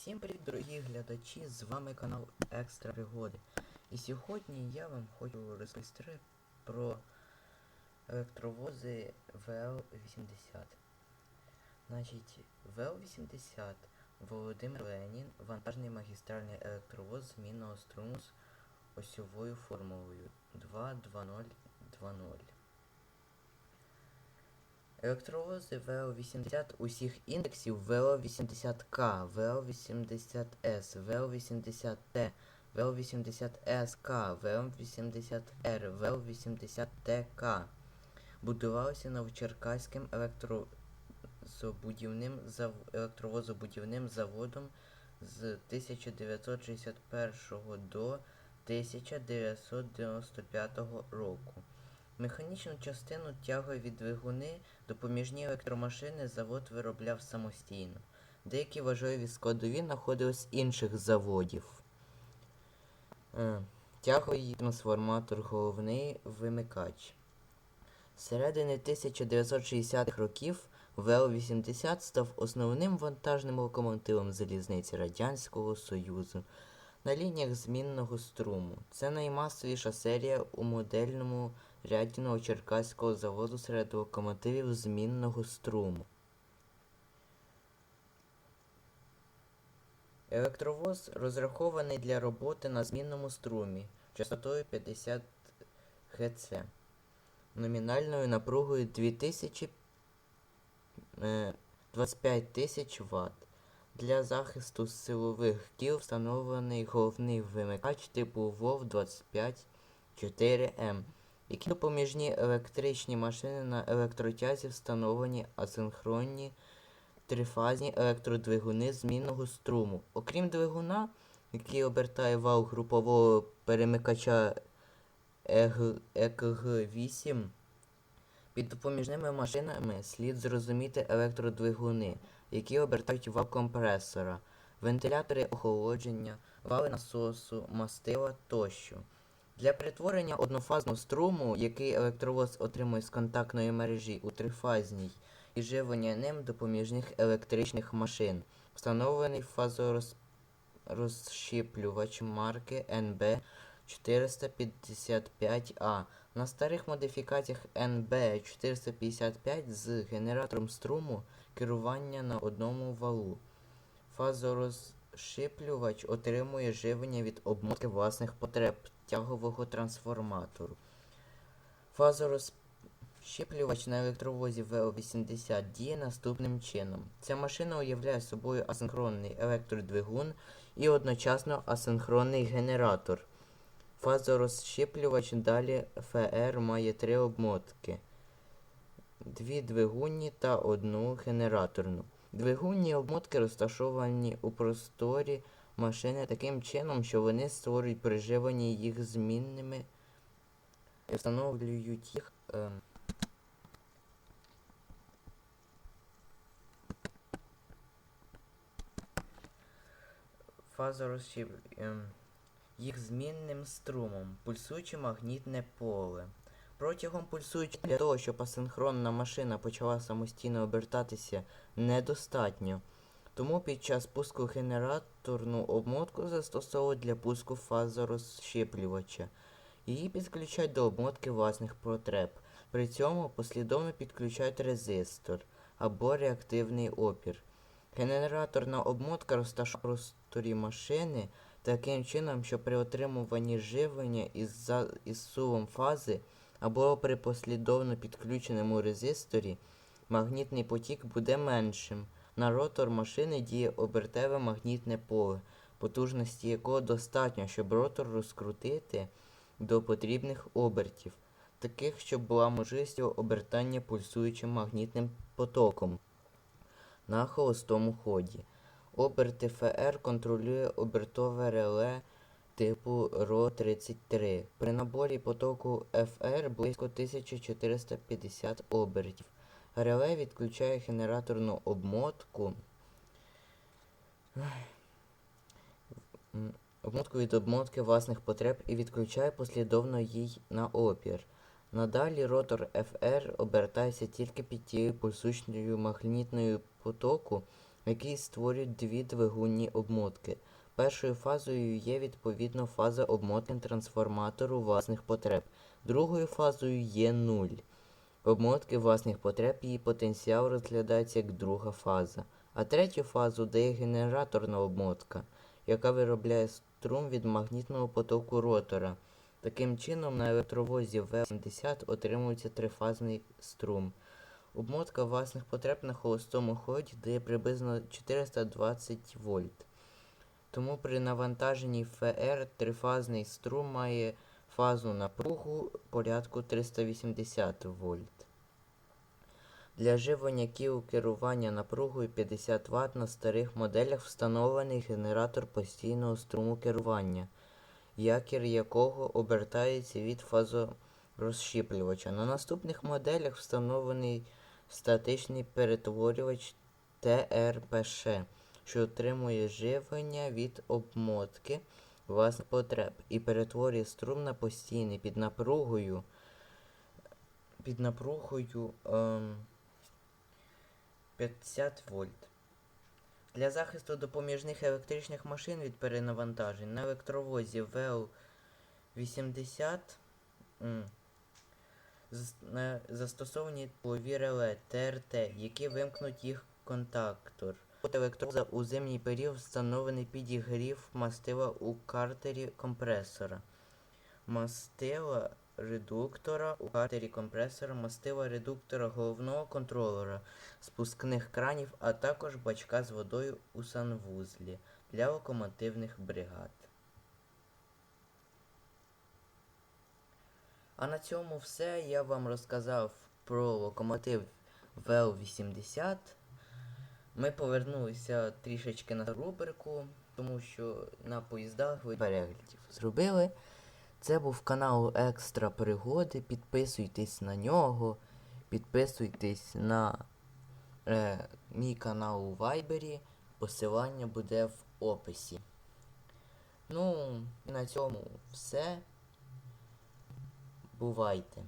Всім привіт, дорогі глядачі! З вами канал Екстра Пригоди. І сьогодні я вам хочу розповісти про електровози ВЛ-80. Значить, ВЛ-80 Володимир Ленін вантажний магістральний електровоз змінного струму з осьовою формулою 22020. Електровози ВЛ-80 усіх індексів ВЛ-80К, ВЛ-80С, ВЛ-80Т, ВЛ-80СК, ВЛ-80Р, ВЛ-80ТК будувалися Новочеркаським електрозобудівним зав... електровозобудівним заводом з 1961 до 1995 року. Механічну частину тягові двигуни, допоміжні електромашини завод виробляв самостійно. Деякі важливі складові знаходились інших заводів. Е, Тяговий трансформатор, головний вимикач. З середини 1960-х років ВЛ-80 став основним вантажним локомотивом залізниці Радянського Союзу на лініях змінного струму. Це наймасовіша серія у модельному ряді Новочеркаського заводу серед локомотивів змінного струму. Електровоз розрахований для роботи на змінному струмі частотою 50 Гц, номінальною напругою 2000 е, 25 тисяч Вт. Для захисту силових кіл встановлений головний вимикач типу ВОВ 25 4М, які допоміжні електричні машини на електротязі встановлені асинхронні трифазні електродвигуни змінного струму. Окрім двигуна, який обертає вал групового перемикача ЕКГ-8, під допоміжними машинами слід зрозуміти електродвигуни, які обертають вал компресора, вентилятори охолодження, вали насосу, мастила тощо. Для перетворення однофазного струму, який електровоз отримує з контактної мережі у трифазній, і живлення ним допоміжних електричних машин, встановлений фазорозщіплювач марки NB 455A. На старих модифікаціях NB 455 з генератором струму керування на одному валу. Фазорозщіплювач отримує живлення від обмотки власних потреб тягового трансформатору. Фазорозщіплювач на електровозі ВЛ-80 діє наступним чином. Ця машина уявляє собою асинхронний електродвигун і одночасно асинхронний генератор. Фазорозщіплювач далі ФР має три обмотки. Дві двигунні та одну генераторну. Двигунні обмотки розташовані у просторі машини таким чином, що вони створюють при живленні їх змінними і встановлюють їх. Е, фазорозщіп... Е, їх змінним струмом, пульсуюче магнітне поле. Протягом пульсуючого для того, щоб асинхронна машина почала самостійно обертатися, недостатньо. Тому під час пуску генераторну обмотку застосовують для пуску фазорозщіплювача. Її підключають до обмотки власних потреб. При цьому послідовно підключають резистор або реактивний опір. Генераторна обмотка розташована в просторі машини таким чином, що при отримуванні живлення із, із сувом фази або при послідовно підключеному резисторі магнітний потік буде меншим. На ротор машини діє обертеве магнітне поле, потужності якого достатньо, щоб ротор розкрутити до потрібних обертів, таких, щоб була можливість обертання пульсуючим магнітним потоком на холостому ході. Оберти ФР контролює обертове реле типу РО-33. При наборі потоку ФР близько 1450 обертів. Реле відключає генераторну обмотку. Обмотку від обмотки власних потреб і відключає послідовно їй на опір. Надалі ротор FR обертається тільки під тією пульсучною магнітною потоку, які створюють дві двигунні обмотки. Першою фазою є відповідно фаза обмотки трансформатору власних потреб. Другою фазою є нуль. Обмотки власних потреб її потенціал розглядається як друга фаза. А третю фазу дає генераторна обмотка, яка виробляє струм від магнітного потоку ротора. Таким чином, на електровозі В-70 отримується трифазний струм. Обмотка власних потреб на холостому ході дає приблизно 420 вольт. Тому при навантаженні ФР трифазний струм має фазу напругу порядку 380 вольт. Для живлення кіл керування напругою 50 Вт на старих моделях встановлений генератор постійного струму керування, якір якого обертається від фазорозщіплювача. На наступних моделях встановлений статичний перетворювач ТРПШ, що отримує живлення від обмотки власних потреб і перетворює струм на постійний під напругою. Під напругою ем, 50 вольт. Для захисту допоміжних електричних машин від перенавантажень на електровозі ВЛ-80 м, застосовані теплові реле ТРТ, які вимкнуть їх контактор. От електроза у зимній період встановлений підігрів мастила у картері компресора. Мастила редуктора у картері компресора, мастила редуктора головного контролера, спускних кранів, а також бачка з водою у санвузлі для локомотивних бригад. А на цьому все. Я вам розказав про локомотив ВЛ-80. Ми повернулися трішечки на рубрику, тому що на поїздах ви переглядів зробили. Це був канал Екстра Пригоди. Підписуйтесь на нього, підписуйтесь на е, мій канал у Вайбері. Посилання буде в описі. Ну, і на цьому все. Бувайте.